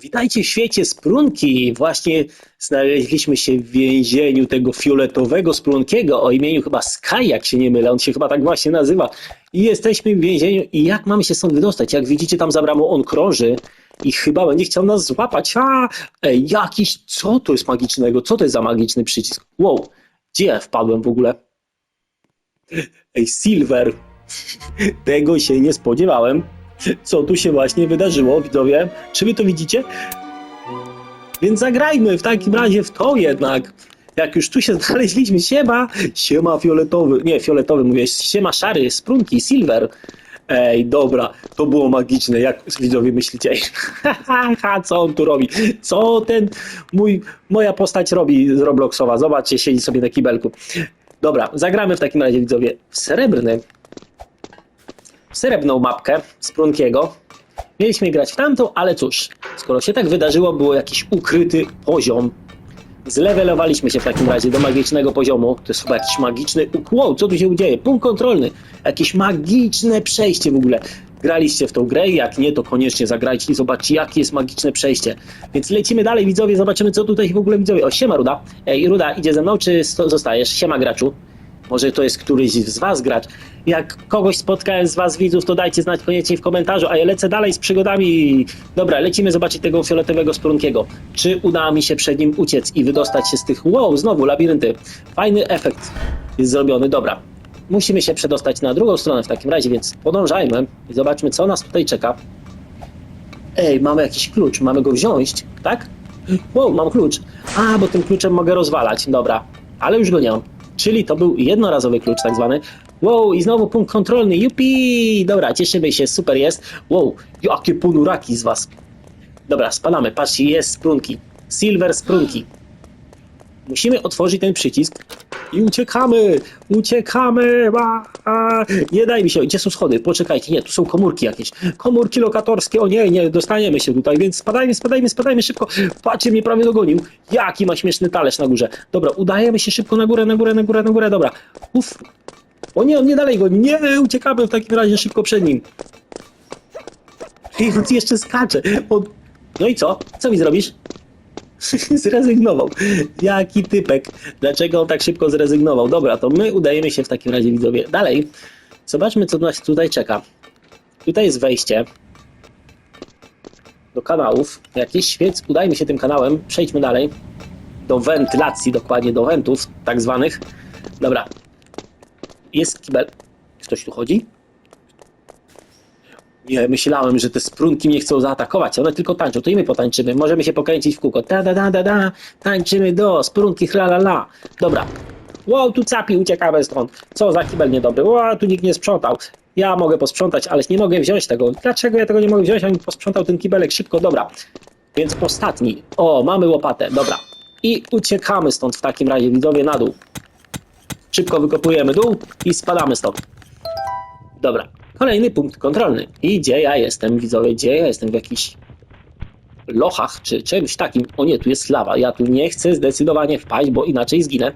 Witajcie w świecie Sprunki. Właśnie znaleźliśmy się w więzieniu tego fioletowego Sprunkiego o imieniu chyba Sky, jak się nie mylę. On się chyba tak właśnie nazywa. I jesteśmy w więzieniu. I jak mamy się stąd wydostać? Jak widzicie, tam za bramą on krąży i chyba będzie chciał nas złapać. A, jakiś, co to jest magicznego? Co to jest za magiczny przycisk? Wow, gdzie ja wpadłem w ogóle? Ej, Silver. Tego się nie spodziewałem. Co tu się właśnie wydarzyło, widzowie? Czy wy to widzicie? Więc zagrajmy w takim razie w to jednak. Jak już tu się znaleźliśmy, siema, siema fioletowy, nie fioletowy mówię, siema szary, sprunki, silver. Ej, dobra, to było magiczne, jak widzowie myślicie? Haha, co on tu robi? Co ten mój, moja postać robi z Robloxowa? Zobaczcie, siedzi sobie na kibelku. Dobra, zagramy w takim razie, widzowie, w srebrny srebrną mapkę z Prunkiego. Mieliśmy grać w tamtą, ale cóż, skoro się tak wydarzyło, było jakiś ukryty poziom. Zlewelowaliśmy się w takim razie do magicznego poziomu. To jest chyba jakiś magiczny ukłon. Co tu się dzieje? Punkt kontrolny. Jakieś magiczne przejście w ogóle. Graliście w tą grę? Jak nie, to koniecznie zagrajcie i zobaczcie, jakie jest magiczne przejście. Więc lecimy dalej, widzowie, zobaczymy, co tutaj w ogóle widzowie. O, siema Ruda. Ej, Ruda, idzie ze mną, czy zostajesz? Siema graczu. Może to jest któryś z was gracz. Jak kogoś spotkałem z was widzów, to dajcie znać koniecznie w komentarzu, a ja lecę dalej z przygodami. Dobra, lecimy zobaczyć tego fioletowego sprunkiego. Czy uda mi się przed nim uciec i wydostać się z tych... Wow, znowu labirynty. Fajny efekt jest zrobiony. Dobra, musimy się przedostać na drugą stronę w takim razie, więc podążajmy i zobaczmy, co nas tutaj czeka. Ej, mamy jakiś klucz, mamy go wziąć, tak? Wow, mam klucz. A, bo tym kluczem mogę rozwalać. Dobra, ale już go nie mam. Czyli to był jednorazowy klucz, tak zwany. Wow, i znowu punkt kontrolny. Jupi! Dobra, cieszymy się, super jest. Wow, jakie ponuraki z was. Dobra, spalamy. Patrzcie, jest sprunki. Silver sprunki. Musimy otworzyć ten przycisk i uciekamy! Uciekamy! A, a. Nie daj mi się. Gdzie są schody? Poczekajcie. Nie, tu są komórki jakieś. Komórki lokatorskie. O nie, nie, dostaniemy się tutaj, więc spadajmy, spadajmy, spadajmy szybko. Patrzcie, mnie prawie dogonił. Jaki ma śmieszny talerz na górze. Dobra, udajemy się szybko na górę, na górę, na górę, na górę. Dobra. Uf. O nie, on nie dalej goni. Nie, uciekamy w takim razie szybko przed nim. I on jeszcze skacze. On... No i co? Co mi zrobisz? zrezygnował. Jaki typek. Dlaczego on tak szybko zrezygnował? Dobra, to my udajemy się w takim razie widzowie. Dalej. Zobaczmy, co nas tutaj czeka. Tutaj jest wejście do kanałów. Jakiś świec. Udajmy się tym kanałem. Przejdźmy dalej. Do wentylacji, dokładnie do wentów, tak zwanych. Dobra. Jest kibel. Ktoś tu chodzi? Nie, myślałem, że te sprunki mnie chcą zaatakować. One tylko tańczą. To i my potańczymy. Możemy się pokręcić w kółko. Da, da, da, da, da. Tańczymy do sprunki, la, la, la. Dobra. Wow, tu capi, uciekamy stąd. Co za kibel niedobry. Wow, tu nikt nie sprzątał. Ja mogę posprzątać, ale nie mogę wziąć tego. Dlaczego ja tego nie mogę wziąć? On posprzątał ten kibelek szybko. Dobra. Więc ostatni. O, mamy łopatę. Dobra. I uciekamy stąd w takim razie, widzowie, na dół. Szybko wykopujemy dół i spadamy stąd. Dobra, kolejny punkt kontrolny. I gdzie ja jestem, widzowie? Gdzie ja jestem? W jakichś lochach czy czymś takim? O nie, tu jest lawa. Ja tu nie chcę zdecydowanie wpaść, bo inaczej zginę.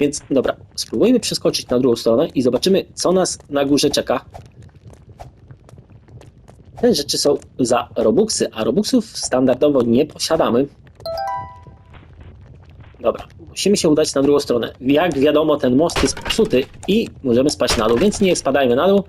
Więc dobra, spróbujmy przeskoczyć na drugą stronę i zobaczymy, co nas na górze czeka. Te rzeczy są za Robuxy, a Robuxów standardowo nie posiadamy. Dobra, musimy się udać na drugą stronę. Jak wiadomo, ten most jest psuty i możemy spaść na dół, więc nie spadajmy na dół.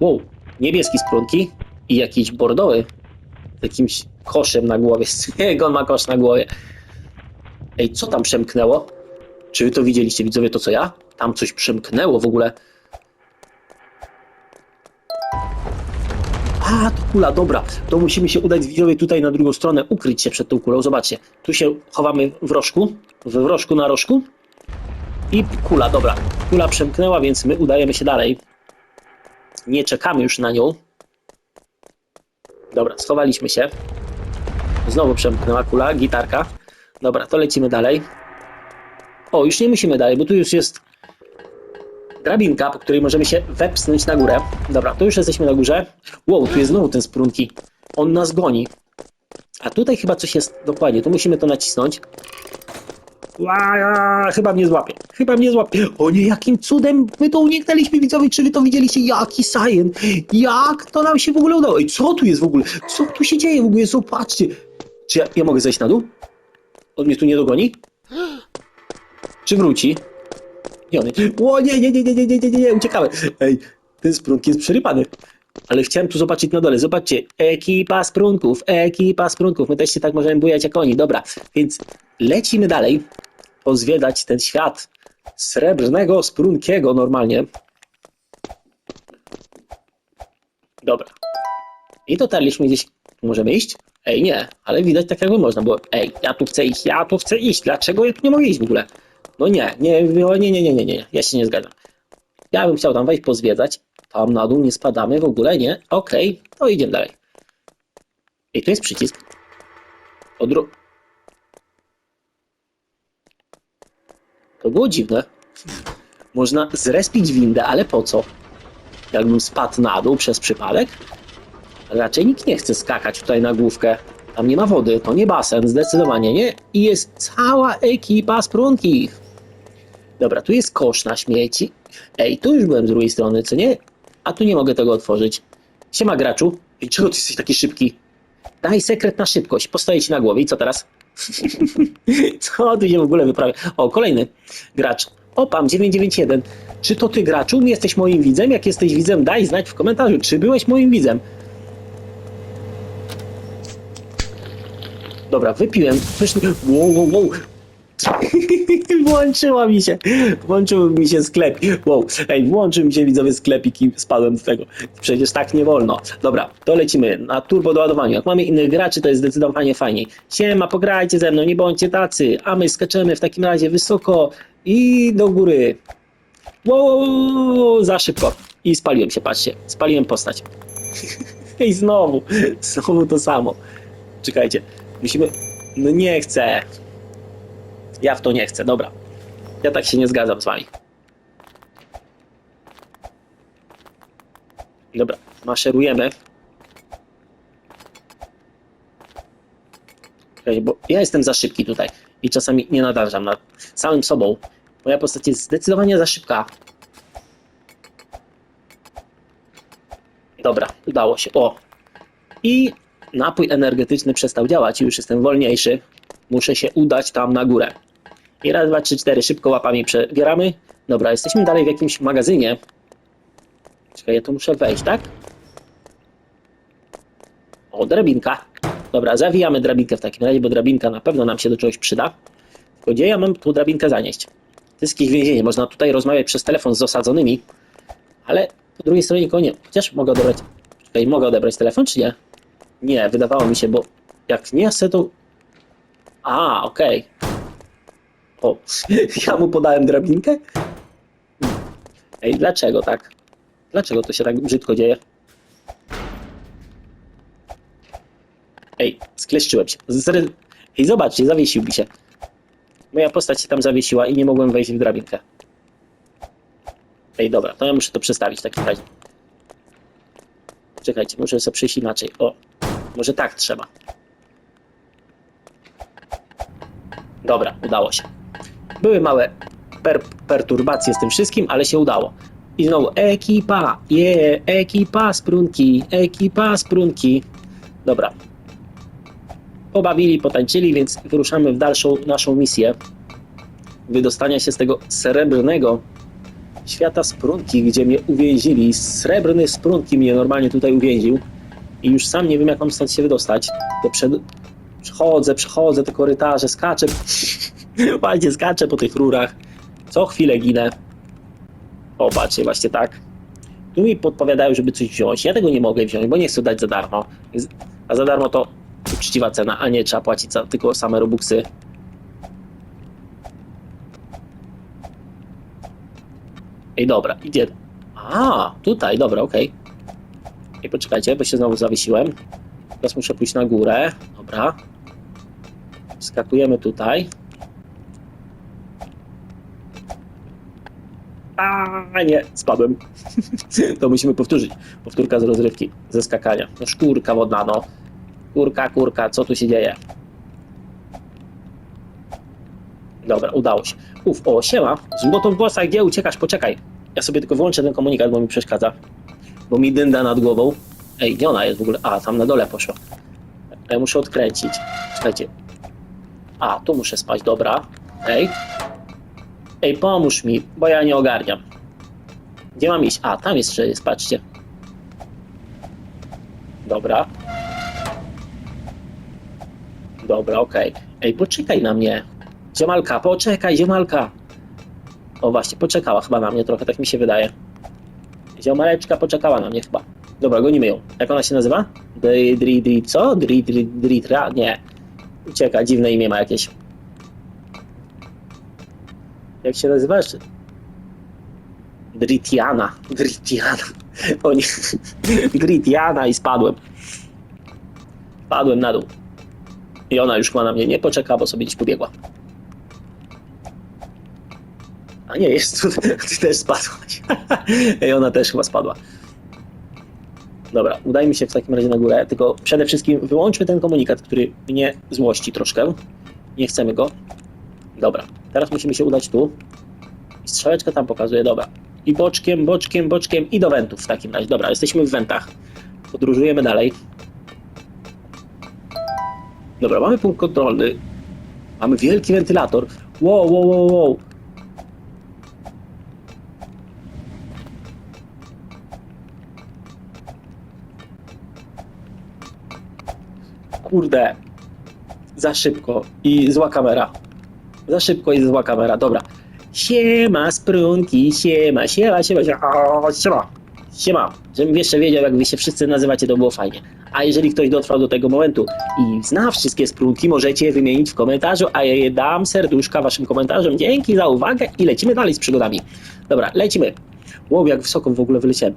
Wow, niebieski sprunki i jakiś bordowy z jakimś koszem na głowie. Jak on ma kosz na głowie? Ej, co tam przemknęło? Czy wy to widzieliście, widzowie, to co ja? Tam coś przemknęło w ogóle. A, to kula, dobra. To musimy się udać widzowie tutaj na drugą stronę, ukryć się przed tą kulą. Zobaczcie, tu się chowamy w rożku, w rożku na rożku. I kula, dobra. Kula przemknęła, więc my udajemy się dalej. Nie czekamy już na nią. Dobra, schowaliśmy się. Znowu przemknęła kula, gitarka. Dobra, to lecimy dalej. O, już nie musimy dalej, bo tu już jest drabinka, po której możemy się wepchnąć na górę. Dobra, to już jesteśmy na górze. Wow, tu jest znowu ten sprunki. On nas goni. A tutaj chyba coś jest dokładnie. Tu musimy to nacisnąć. Ła, chyba mnie złapie. Chyba mnie złapie. O nie, jakim cudem my to uniknęliśmy, widzowie. Czy wy to widzieliście? Jaki science? Jak to nam się w ogóle udało? Ej, co tu jest w ogóle? Co tu się dzieje w ogóle? Zobaczcie. Czy ja, ja mogę zejść na dół? On mnie tu nie dogoni? Czy wróci? On... O nie, nie, nie, nie, nie, nie, nie, nie, nie, uciekamy. Ej, ten sprunk jest przerypany. Ale chciałem tu zobaczyć na dole. Zobaczcie, ekipa sprunków, ekipa sprunków. My też się tak możemy bujać jak oni. Dobra, więc lecimy dalej. Pozwiedzać ten świat srebrnego sprunkiego normalnie. Dobra. I dotarliśmy gdzieś. Możemy iść? Ej, nie, ale widać tak jakby można było. Ej, ja tu chcę iść, ja tu chcę iść. Dlaczego ja tu nie mogę iść w ogóle? No nie, nie, nie, nie, nie, nie, nie, ja się nie zgadzam. Ja bym chciał tam wejść, pozwiedzać. Tam na dół nie spadamy w ogóle, nie? Okej, to idziemy dalej. I tu jest przycisk. Odru... To było dziwne. Można zrespić windę, ale po co? Jakbym spadł na dół przez przypadek? Raczej nikt nie chce skakać tutaj na główkę. Tam nie ma wody, to nie basen, zdecydowanie nie. I jest cała ekipa sprunki. Dobra, tu jest kosz na śmieci. Ej, tu już byłem z drugiej strony, co nie? A tu nie mogę tego otworzyć. Siema graczu. I czego ty jesteś taki szybki? Daj sekret na szybkość. Postoję ci na głowie i co teraz? co tu się w ogóle wyprawia? O, kolejny gracz. Opam 991. Czy to ty graczu? Jesteś moim widzem? Jak jesteś widzem, daj znać w komentarzu, czy byłeś moim widzem. Dobra, wypiłem. Pyszny. Wow, wow, wow. Włączyła mi się. Włączył mi się sklep. Wow. Ej, włączył mi się widzowie sklepik i spadłem z tego. Przecież tak nie wolno. Dobra, to lecimy na turbo doładowanie. Jak mamy innych graczy, to jest zdecydowanie fajniej. Siema, pograjcie ze mną, nie bądźcie tacy. A my skaczemy w takim razie wysoko i do góry. Wow, za szybko. I spaliłem się, patrzcie. Spaliłem postać. I znowu. Znowu to samo. Czekajcie. Musimy... No nie chcę. Ja w to nie chcę, dobra. Ja tak się nie zgadzam z wami. Dobra, maszerujemy. Bo ja jestem za szybki tutaj i czasami nie nadążam nad samym sobą. Moja postać jest zdecydowanie za szybka. Dobra, udało się. O! I napój energetyczny przestał działać i już jestem wolniejszy. Muszę się udać tam na górę. I raz, dwa, trzy, cztery, szybko łapami przebieramy. Dobra, jesteśmy dalej w jakimś magazynie. Czekaj, ja tu muszę wejść, tak? O, drabinka. Dobra, zawijamy drabinkę w takim razie, bo drabinka na pewno nam się do czegoś przyda. Tylko gdzie ja mam tu drabinkę zanieść? Jakieś więzienie, można tutaj rozmawiać przez telefon z osadzonymi, ale po drugiej stronie nikogo nie. Chociaż mogę odebrać. Czekaj, mogę odebrać telefon, czy nie? Nie, wydawało mi się, bo jak nie chcę, to. A, okej. O, ja mu podałem drabinkę? Ej, dlaczego tak? Dlaczego to się tak brzydko dzieje? Ej, skleszczyłem się. Zre... Ej, zobaczcie, zawiesił mi się. Moja postać się tam zawiesiła i nie mogłem wejść w drabinkę. Ej, dobra, to ja muszę to przestawić w takim razie. Czekajcie, muszę sobie przejść inaczej. O, może tak trzeba. Dobra, udało się. Były małe per perturbacje z tym wszystkim, ale się udało. I znowu ekipa, je, yeah, ekipa sprunki, ekipa sprunki. Dobra. Pobawili, potańczyli, więc wyruszamy w dalszą naszą misję wydostania się z tego srebrnego świata sprunki, gdzie mnie uwięzili. Srebrny sprunki mnie normalnie tutaj uwięził i już sam nie wiem, jak mam stąd się wydostać. To przed... Przechodzę, przechodzę te korytarze, skaczę. Właśnie skaczę po tych rurach. Co chwilę ginę. O, patrzcie, właśnie tak. Tu mi podpowiadają, żeby coś wziąć. Ja tego nie mogę wziąć, bo nie chcę dać za darmo. A za darmo to uczciwa cena, a nie trzeba płacić za tylko same robuxy. Ej, dobra, idzie. A, tutaj, dobra, okej. Okay. I poczekajcie, bo się znowu zawiesiłem. Teraz muszę pójść na górę. Dobra. Skakujemy tutaj. A nie, spadłem. to musimy powtórzyć. Powtórka z rozrywki, ze skakania. No szkórka wodna, no. Kurka, kurka, co tu się dzieje? Dobra, udało się. Uf, o, siema. Złotą włosa, gdzie uciekasz? Poczekaj. Ja sobie tylko wyłączę ten komunikat, bo mi przeszkadza. Bo mi dynda nad głową. Ej, gdzie ona jest w ogóle? A, tam na dole poszła. Ja muszę odkręcić. Czekajcie. A, tu muszę spać, dobra. Ej. Ej, pomóż mi, bo ja nie ogarniam. Gdzie mam iść? A, tam jeszcze jest, patrzcie. Dobra. Dobra, okej. Ej, poczekaj na mnie. Ziomalka, poczekaj, ziomalka. O właśnie, poczekała chyba na mnie trochę, tak mi się wydaje. Ziomaleczka poczekała na mnie chyba. Dobra, gonimy ją. Jak ona się nazywa? Dri, dri, dri, co? Dri, dri, dri, tra? Nie. Ucieka, dziwne imię ma jakieś. Jak się nazywasz? Dritiana. Dritiana. O nie. I spadłem. Padłem na dół. I ona już chyba na mnie nie poczeka, bo sobie gdzieś pobiegła. A nie, jest tu, ty też spadłaś. I ona też chyba spadła. Dobra, udajmy się w takim razie na górę, tylko przede wszystkim wyłączmy ten komunikat, który mnie złości troszkę. Nie chcemy go. Dobra, teraz musimy się udać tu. Strzałeczka tam pokazuje, dobra. I boczkiem, boczkiem, boczkiem i do wentów w takim razie. Dobra, jesteśmy w wentach. Podróżujemy dalej. Dobra, mamy punkt kontrolny. Mamy wielki wentylator. Wow, wow, wow, wow. Kurde. Za szybko i zła kamera. Za szybko i zła kamera, dobra. Siema, sprunki, siema, siema, siema, siema, o, siema. Siema, żebym jeszcze wiedział, jak wy się wszyscy nazywacie, to było fajnie. A jeżeli ktoś dotrwał do tego momentu i zna wszystkie sprunki, możecie je wymienić w komentarzu, a ja je dam serduszka waszym komentarzom. Dzięki za uwagę i lecimy dalej z przygodami. Dobra, lecimy. Wow, jak wysoko w ogóle wyleciałem.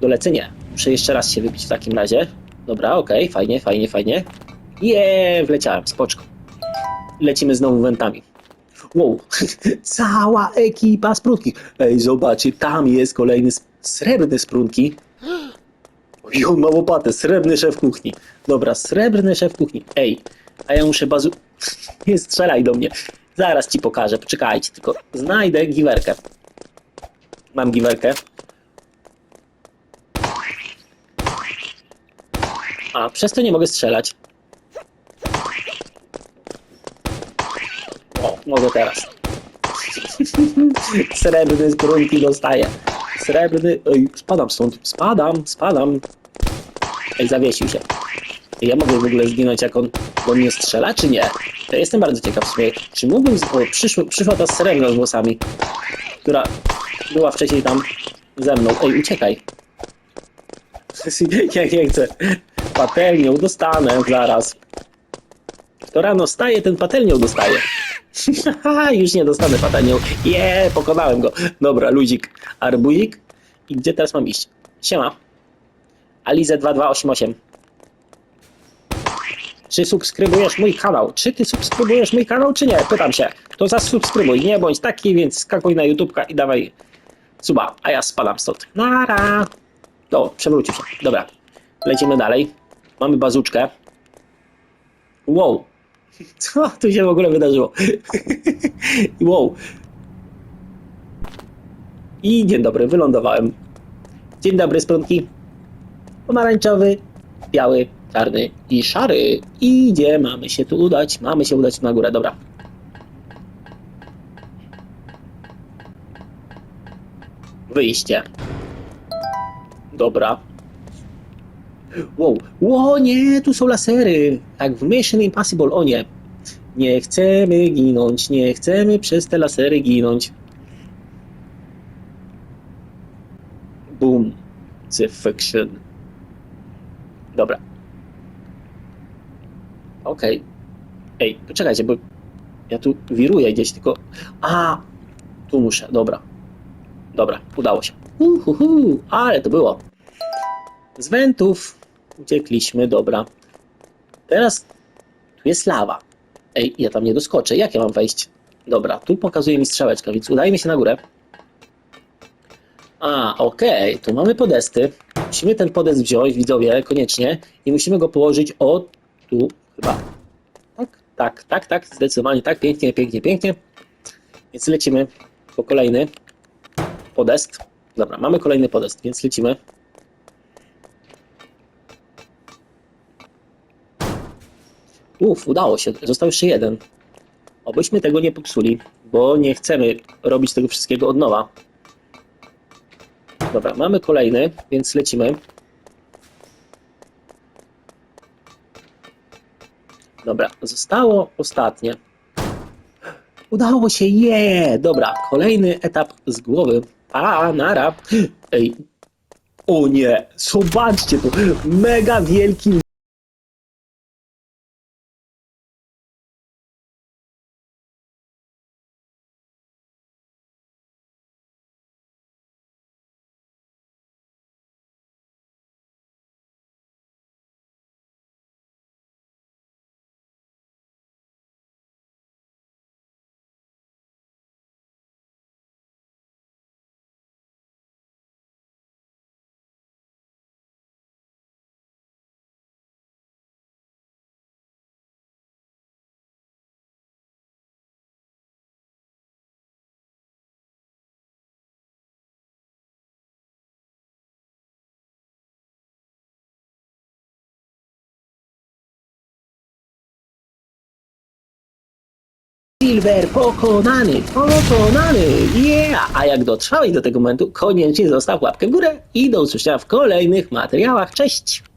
Dolecę nie. Muszę jeszcze raz się wybić w takim razie. Dobra, okej, fajnie, fajnie, fajnie. Je, wleciałem, spoczko. Lecimy znowu wentami. Wow, cała ekipa sprunki. Ej, zobaczcie, tam jest kolejny srebrny sprunki. I on ma łopatę, srebrny szef kuchni. Dobra, srebrny szef kuchni. Ej, a ja muszę bazu... Nie strzelaj do mnie. Zaraz ci pokażę, poczekajcie, tylko znajdę giwerkę. Mam giwerkę. A, przez to nie mogę strzelać. Mogę teraz. Srebrny z brunki dostaję. Srebrny. Ej, spadam stąd. Spadam, spadam. Ej, zawiesił się. Ja mogę w ogóle zginąć, jak on do mnie strzela, czy nie? Ja jestem bardzo ciekaw w sumie. Czy mógłbym. Z... O, przyszły, przyszła ta srebrna z włosami, która była wcześniej tam ze mną. Ej, uciekaj. Ja nie chcę. Patelnią dostanę zaraz. Kto rano staje, ten patelnią dostaje. Haha, już nie dostanę patelnią. Je, pokonałem go. Dobra, luzik, arbuzik. I gdzie teraz mam iść? Siema. Alize2288. Czy subskrybujesz mój kanał? Czy ty subskrybujesz mój kanał, czy nie? Pytam się. To zasubskrybuj. Nie bądź taki, więc skakuj na YouTubka i dawaj suba. A ja spadam stąd. Nara. O, przewrócił się. Dobra. Lecimy dalej. Mamy bazuczkę. Wow. Co tu się w ogóle wydarzyło? wow. I dzień dobry, wylądowałem. Dzień dobry, sprątki. Pomarańczowy, biały, czarny i szary. I gdzie mamy się tu udać? Mamy się udać na górę, dobra. Wyjście. Dobra. Wow, o nie, tu są lasery. Jak w Mission Impossible, o nie. Nie chcemy ginąć, nie chcemy przez te lasery ginąć. Boom. Fiction. Dobra. Okej. Ej, poczekajcie, bo ja tu wiruję gdzieś, tylko... A! Tu muszę, dobra. Dobra, udało się. Uhuhu, ale to było. Z wentów uciekliśmy, dobra. Teraz tu jest lawa. Ej, ja tam nie doskoczę. Jak ja mam wejść? Dobra, tu pokazuje mi strzałeczka, więc udajmy się na górę. A, okej, tu mamy podesty. Musimy ten podest wziąć, widzowie, koniecznie. I musimy go położyć o tu chyba. Tak, tak, tak, tak, zdecydowanie tak. Pięknie, pięknie, pięknie. Więc lecimy po kolejny podest. Dobra, mamy kolejny podest, więc lecimy. Uf, udało się. Został jeszcze jeden. Obyśmy tego nie popsuli, bo nie chcemy robić tego wszystkiego od nowa. Dobra, mamy kolejny, więc lecimy. Dobra, zostało ostatnie. Udało się, je! Dobra, kolejny etap z głowy. A, nara. Ej. O nie, zobaczcie to. Mega wielki Silver pokonany, pokonany, yeah! A jak dotrwałeś do tego momentu, koniecznie zostaw łapkę w górę i do usłyszenia w kolejnych materiałach. Cześć!